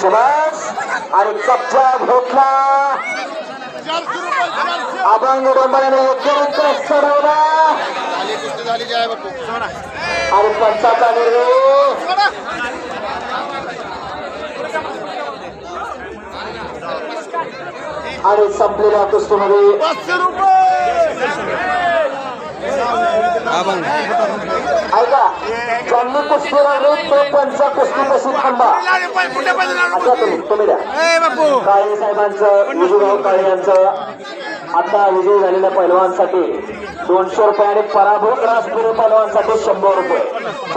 সুভাষ আর চট্টগ্রাম হোকলা আবাঙ্গ বন্ধনের অতিরিক্ত সরোনা আর পঞ্চায়েত आणि संपलेल्या नका ज्यांनी कुस्ती राहिली तो कुस्ती थांबा आता तुम्ही द्या काळे साहेबांचं विजूभाऊ काळे यांचं आता विजय झालेल्या पैलवानसाठी दोनशे रुपये आणि पराभूत राष्ट्रीय पैलवानसाठी शंभर रुपये